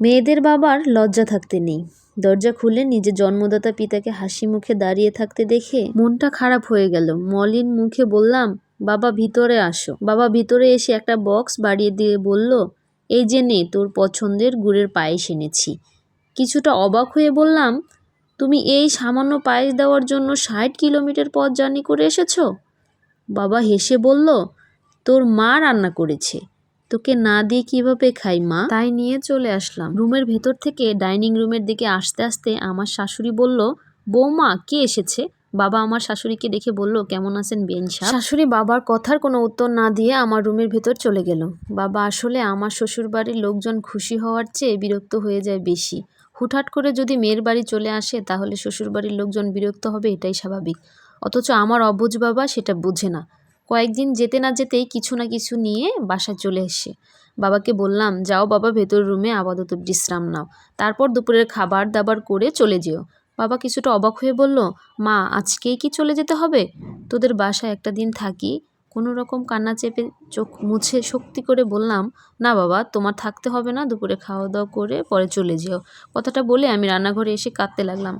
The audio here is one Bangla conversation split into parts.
মেয়েদের বাবার লজ্জা থাকতে নেই। দরজা খুলে নিজের জন্মদাতা পিতাকে হাসি মুখে দাঁড়িয়ে থাকতে দেখে মনটা খারাপ হয়ে গেল। মলিন মুখে বললাম, বাবা, ভিতরে আসো। বাবা ভিতরে এসে একটা বক্স বাড়িয়ে দিয়ে বলল, এই যে নে, তোর পছন্দের গুড়ের পায়েস এনেছি। কিছুটা অবাক হয়ে বললাম, তুমি এই সামান্য পায়েস দেওয়ার জন্য ষাট কিলোমিটার পথ জার্নি করে এসেছ? বাবা হেসে বলল, তোর মা রান্না করেছে। তোকে না দিয়ে কীভাবে খাই মা? তাই নিয়ে চলে আসলাম। রুমের ভেতর থেকে ডাইনিং রুমের দিকে আসতে আসতে আমার শাশুড়ি বলল বৌমা কে এসেছে? বাবা আমার শাশুড়িকে দেখে বলল কেমন আছেন বেন সাহেব? শাশুড়ি বাবার কথার কোনো উত্তর না দিয়ে আমার রুমের ভেতর চলে গেল। বাবা আসলে আমার শ্বশুর বাড়ির লোকজন খুশি হওয়ার চেয়ে বিরক্ত হয়ে যায় বেশি। হুটহাট করে যদি মেয়ের বাড়ি চলে আসে তাহলে শ্বশুর বাড়ির লোকজন বিরক্ত হবে এটাই স্বাভাবিক। অথচ আমার অবুঝ বাবা সেটা বুঝে না। কয়েকদিন যেতে না যেতেই কিছু না কিছু নিয়ে বাসায় চলে এসে বাবাকে বললাম, যাও বাবা ভেতর রুমে আপাতত বিশ্রাম নাও। তারপর দুপুরের খাবার দাবার করে চলে যেও। বাবা কিছুটা অবাক হয়ে বলল, মা, আজকেই কি চলে যেতে হবে? তোদের বাসায় একটা দিন থাকি। কোনো রকম কান্না চেপে চোখ মুছে শক্তি করে বললাম, না বাবা, তোমার থাকতে হবে না, দুপুরে খাওয়া দাওয়া করে পরে চলে যেও। কথাটা বলে আমি রান্নাঘরে এসে কাঁদতে লাগলাম।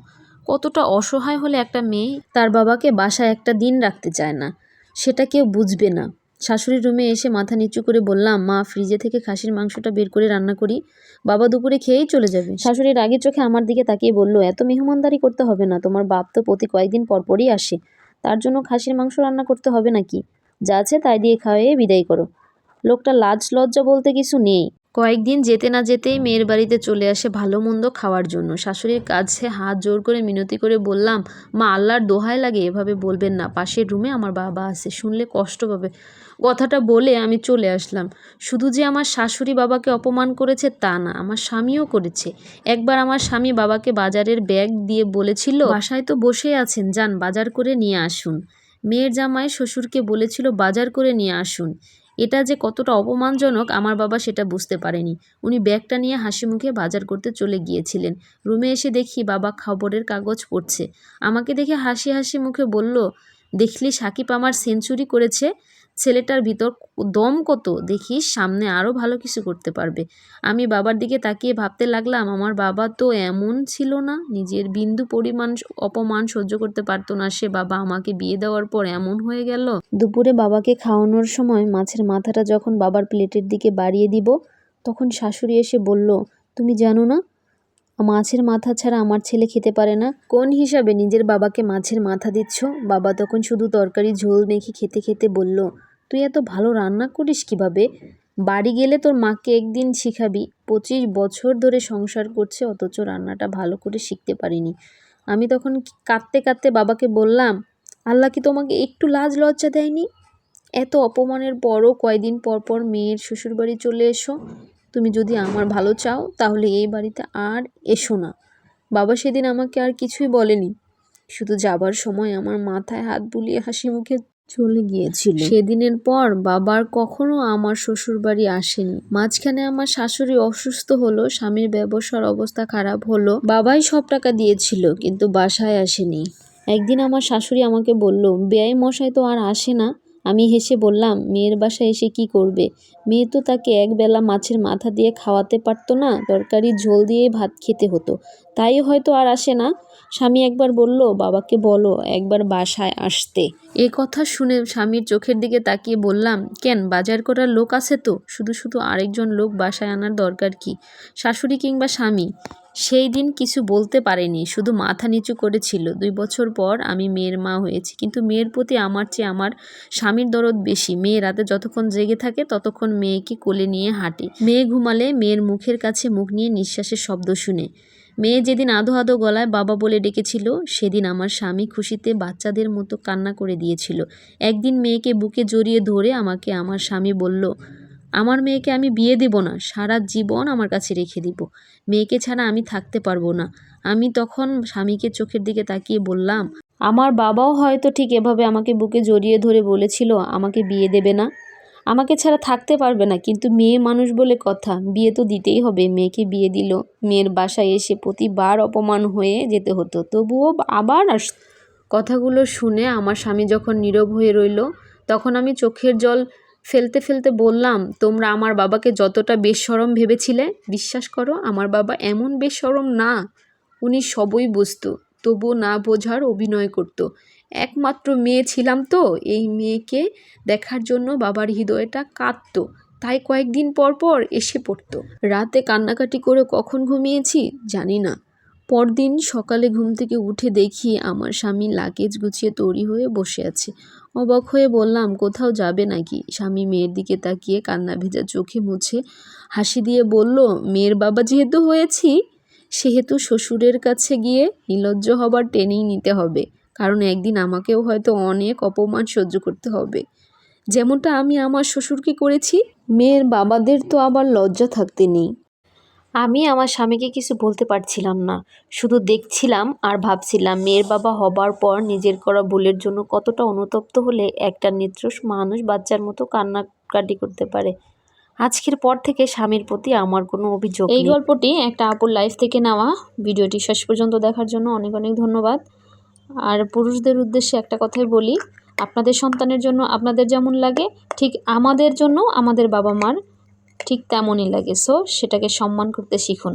কতটা অসহায় হলে একটা মেয়ে তার বাবাকে বাসায় একটা দিন রাখতে চায় না। সেটা কেউ বুঝবে না। শাশুড়ির রুমে এসে মাথা নিচু করে বললাম, মা, ফ্রিজে থেকে খাসির মাংসটা বের করে রান্না করি। বাবা দুপুরে খেয়েই চলে যাবে। শাশুড়ির আগের চোখে আমার দিকে তাকিয়ে বলল, এত মেহমানদারি করতে হবে না, তোমার বাপ তো প্রতি কয়েকদিন পরপরই আসে। তার জন্য খাসির মাংস রান্না করতে হবে নাকি? যা আছে তাই দিয়ে খাওয়াইয়ে বিদায় করো। লোকটা লাজ লজ্জা বলতে কিছু নেই। কয়েকদিন যেতে না যেতেই মেয়ের বাড়িতে চলে আসে ভালো মন্দ খাওয়ার জন্য। শাশুড়ির কাছে হাত জোর করে মিনতি করে বললাম, মা, আল্লাহর দোহায় লাগে, এভাবে বলবেন না। পাশের রুমে আমার বাবা আছে, শুনলে কষ্ট পাবে। কথাটা বলে আমি চলে আসলাম। শুধু যে আমার শাশুড়ি বাবাকে অপমান করেছে তা না, আমার স্বামীও করেছে। একবার আমার স্বামী বাবাকে বাজারের ব্যাগ দিয়ে বলেছিল, বাসায় তো বসে আছেন, যান, বাজার করে নিয়ে আসুন। মেয়ের জামাই শ্বশুরকে বলেছিল, বাজার করে নিয়ে আসুন। এটা যে কতটা অপমানজনক, আমার বাবা সেটা বুঝতে পারেনি। উনি ব্যাগটা নিয়ে হাসি মুখে বাজার করতে চলে গিয়েছিলেন। রুমে এসে দেখি বাবা খবরের কাগজ পড়ছে। আমাকে দেখে হাসি হাসি মুখে বলল, দেখলি সাকিব আমার সেঞ্চুরি করেছে? ছেলেটার ভিতর দম কত? দেখিস সামনে আরও ভালো কিছু করতে পারবে। আমি বাবার দিকে তাকিয়ে ভাবতে লাগলাম, আমার বাবা তো এমন ছিল না। নিজের বিন্দু পরিমাণ অপমান সহ্য করতে পারতো না সে। বাবা আমাকে বিয়ে দেওয়ার পর এমন হয়ে গেল। দুপুরে বাবাকে খাওয়ানোর সময় মাছের মাথাটা যখন বাবার প্লেটের দিকে বাড়িয়ে দিব, তখন শাশুড়ি এসে বলল, তুমি জানো না মাছের মাথা ছাড়া আমার ছেলে খেতে পারে না। কোন হিসাবে নিজের বাবাকে মাছের মাথা দিচ্ছ? বাবা তখন শুধু তরকারি ঝোল মেখে খেতে খেতে বলল, তুই এত ভালো রান্না করিস কীভাবে? বাড়ি গেলে তোর মাকে একদিন শিখাবি। পঁচিশ বছর ধরে সংসার করছে, অথচ রান্নাটা ভালো করে শিখতে পারিনি আমি তখন কাঁদতে কাঁদতে বাবাকে বললাম, আল্লাহ কি তোমাকে একটু লাজ লজ্জা দেয়নি? এত অপমানের পরও কয়দিন পর পর মেয়ের শ্বশুরবাড়ি চলে এসো। তুমি যদি আমার ভালো চাও, তাহলে এই বাড়িতে আর এসো না। বাবা সেদিন আমাকে আর কিছুই বলেনি। শুধু যাবার সময় আমার মাথায় হাত বুলিয়ে হাসি মুখে চলে গিয়েছিল। সেদিনের পর বাবার কখনো আমার শ্বশুর বাড়ি আসেনি। মাঝখানে আমার শাশুড়ি অসুস্থ হলো, স্বামীর ব্যবসার অবস্থা খারাপ হলো। বাবাই সব টাকা দিয়েছিল, কিন্তু বাসায় আসেনি। একদিন আমার শাশুড়ি আমাকে বলল বেআই মশাই তো আর আসে না। আমি হেসে বললাম, মেয়ের বাসায় এসে কি করবে? মেয়ে তো তাকে একবেলা মাছের মাথা দিয়ে খাওয়াতে পারতো না তরকারি ঝোল দিয়ে ভাত খেতে হতো। তাই হয়তো আর আসে না। স্বামী একবার বলল, বাবাকে বলো, একবার বাসায় আসতে। এ কথা শুনে স্বামীর চোখের দিকে তাকিয়ে বললাম, কেন, বাজার করার লোক আছে তো? শুধু শুধু আরেকজন লোক বাসায় আনার দরকার কি? শাশুড়ি কিংবা স্বামী? সেই দিন কিছু বলতে পারেনি, শুধু মাথা নিচু করেছিল। দুই বছর পর আমি মেয়ের মা হয়েছি, কিন্তু মেয়ের প্রতি আমার চেয়ে আমার স্বামীর দরদ বেশি। মেয়ে রাতে যতক্ষণ জেগে থাকে, ততক্ষণ মেয়েকে কোলে নিয়ে হাঁটে। মেয়ে ঘুমালে মেয়ের মুখের কাছে মুখ নিয়ে নিঃশ্বাসের শব্দ শুনে। মেয়ে যেদিন আধো আধো গলায় বাবা বলে ডেকেছিল, সেদিন আমার স্বামী খুশিতে বাচ্চাদের মতো কান্না করে দিয়েছিল। একদিন মেয়েকে বুকে জড়িয়ে ধরে আমাকে আমার স্বামী বলল আমার মেয়েকে আমি বিয়ে দেব না, সারা জীবন আমার কাছে রেখে দিব। মেয়েকে ছাড়া আমি থাকতে পারব না। আমি তখন স্বামীকে চোখের দিকে তাকিয়ে বললাম, আমার বাবাও হয়তো ঠিক এভাবে আমাকে বুকে জড়িয়ে ধরে বলেছিল, আমাকে বিয়ে দেবে না। আমাকে ছাড়া থাকতে পারবে না, কিন্তু মেয়ে মানুষ বলে কথা, বিয়ে তো দিতেই হবে। মেয়েকে বিয়ে দিল, মেয়ের বাসায় এসে প্রতিবার অপমান হয়ে যেতে হতো। তবুও আবার আস কথাগুলো শুনে আমার স্বামী যখন নীরব হয়ে রইল, তখন আমি চোখের জল ফেলতে ফেলতে বললাম, তোমরা আমার বাবাকে যতটা বেশরম ভেবেছিলে, বিশ্বাস করো, আমার বাবা এমন বেশরম না। উনি সবই বুঝতো তবু না বোঝার অভিনয় করত। একমাত্র মেয়ে ছিলাম তো, এই মেয়েকে দেখার জন্য বাবার হৃদয়টা কাঁদতো, তাই কয়েকদিন পর পর এসে পড়তো। রাতে কান্নাকাটি করে কখন ঘুমিয়েছি জানি না। পরদিন সকালে ঘুম থেকে উঠে দেখি আমার স্বামী লাগেজ গুছিয়ে তৈরি হয়ে বসে আছে। অবাক হয়ে বললাম, কোথাও যাবে নাকি? স্বামী মেয়ের দিকে তাকিয়ে কান্না ভেজা চোখে মুছে হাসি দিয়ে বলল, মেয়ের বাবা যেহেতু হয়েছি, সেহেতু শ্বশুরের কাছে গিয়ে নির্লজ্জ হবার ট্রেনিং নিতে হবে। কারণ একদিন আমাকেও হয়তো অনেক অপমান সহ্য করতে হবে। যেমনটা আমি আমার শ্বশুরকে করেছি, মেয়ের বাবাদের তো আবার লজ্জা থাকতে নেই। আমি আমার স্বামীকে কিছু বলতে পারছিলাম না। শুধু দেখছিলাম আর ভাবছিলাম মেয়ের বাবা হবার পর নিজের করা ভুলের জন্য কতটা অনুতপ্ত হলে একটা নেত্র মানুষ বাচ্চার মতো কান্নাকাটি করতে পারে। আজকের পর থেকে স্বামীর প্রতি আমার কোনো অভিযোগ এই গল্পটি একটা আপুর লাইফ থেকে নেওয়া। ভিডিওটি শেষ পর্যন্ত দেখার জন্য অনেক অনেক ধন্যবাদ। আর পুরুষদের উদ্দেশ্যে একটা কথাই বলি আপনাদের সন্তানের জন্য আপনাদের যেমন লাগে ঠিক আমাদের জন্য আমাদের বাবা মার ঠিক তেমনই লাগে। সো সেটাকে সম্মান করতে শিখুন।